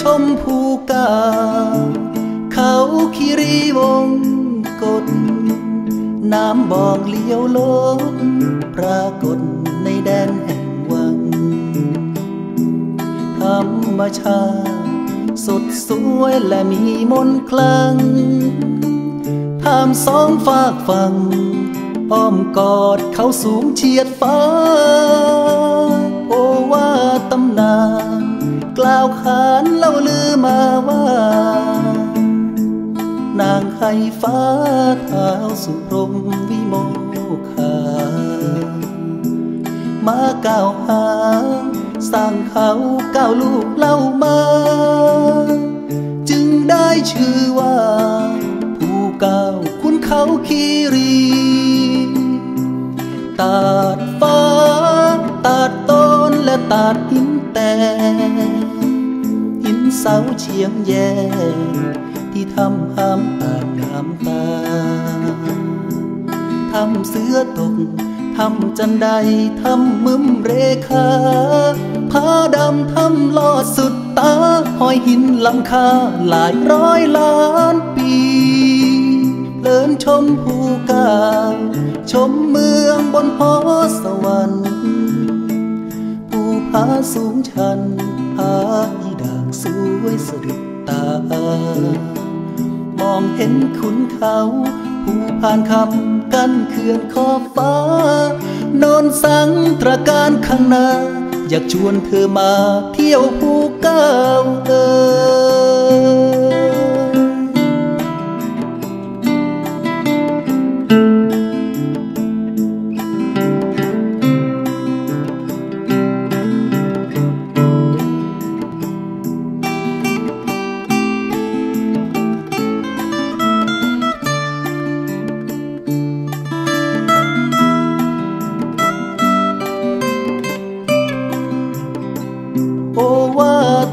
ชมภูกา เขาคิรีวงกฎน้ำบอกเลี้ยวลดปรากฏในแดนแห่งวัง ธรรมชาติสดสวยและมีมนคลังทามสองฝากฟังอ้อมกอดเขาสูงเฉียดฟ้า โอว่าตำนาน กล่าวขาน มาว่า นางไห้ฟ้าเท้าสุพรมวิโมคามาก้าวหาสร้างเขาก้าวลูกเล่ามา จึงได้ชื่อว่า ผู้ก้าวคุณเขาคีรีตัดฟ้าตัดต้นและตัดหินแต่ เสาเฉียงแย่ที่ทำห้ามอ่านงามตาทำเสือตกทำจันใดทำมึมเรขาผ้าดำทำลอดสุดตาหอยหินลำคาหลายร้อยล้านปีเพลินชมภูกาชมเมืองบนหอสวรรค์ภูผาสูงชันผาอีด่า สวยสะดุดตา มองเห็นขุนเขาผู้ผ่านคำกันเขื่อนขอบฟ้านนนสังตระการข้างหน้า อยากชวนเธอมาเที่ยวภูเก้าเออ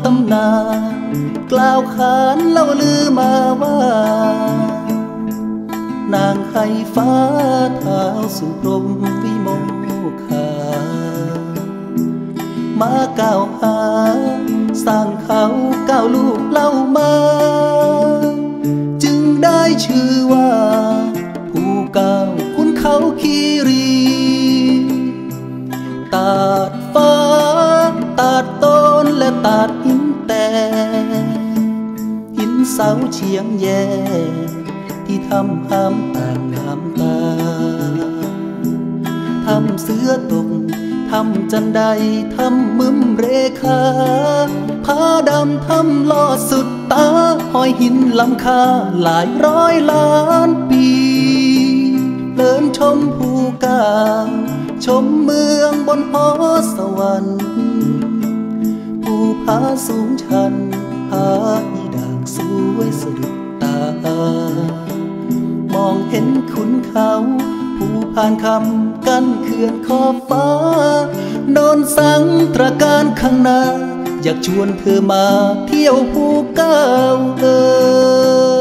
ตำนานกล่าวขานเล่าลือมาว่า นางไห้ฟ้าเท้าสุพรมวิโมคามาก้าวหา สร้างเขาก้าวลูกเล่ามา จึงได้ชื่อว่า ผู้ก้าวคุณเขาคีรีตัดฟ้า หินเสาเฉียงแย่ที่ทำห้ามต่างงามตาทำเสือตกทำจันใดทำมึมเรขาผ้าดำทำลอดสุดตาหอยหินลำคาหลายร้อยล้านปีเลินชมภูกาชมเมืองบนหอสวรรค์ภูผาสูงชันผา สวยสะดุดตา มองเห็นขุนเขาผู้ผ่านคำกั้นเขื่อนขอบฟ้า นอนสังตระการข้างหน้า อยากชวนเธอมาเที่ยวภูเก้าเออ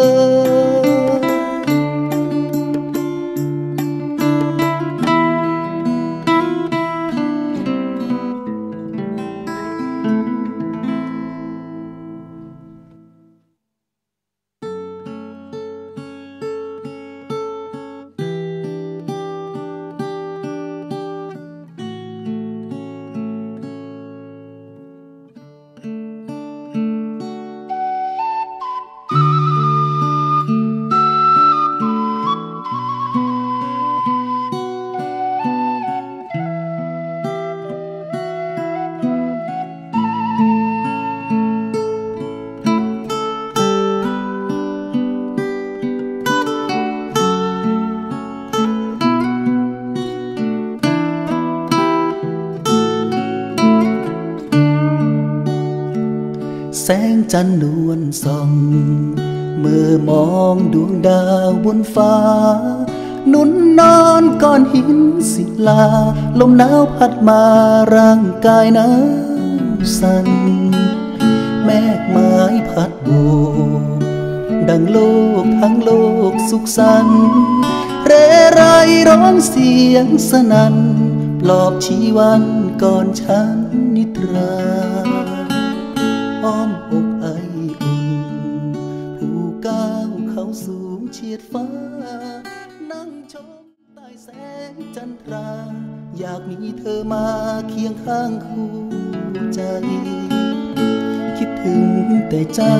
แสงจันทร์นวลส่อง เมื่อมองดวงดาวบนฟ้า นุนนอนก้อนหินศิลา ลมหนาวพัดมาร่างกายหนาวสั่นแมกไม้พัดโบดังโลกทั้งโลกสุขสันต์เรไรร้องเสียงสนั่นปลอบชีวันก่อนฉันนิทรา อ้อมอกไออุ่นผู้ก้าวเขาสูงเฉียดฟ้า นั่งชมใต้แสงจันทรา อยากมีเธอมาเคียงข้างคู่ใจ คิดถึงแต่เจ้า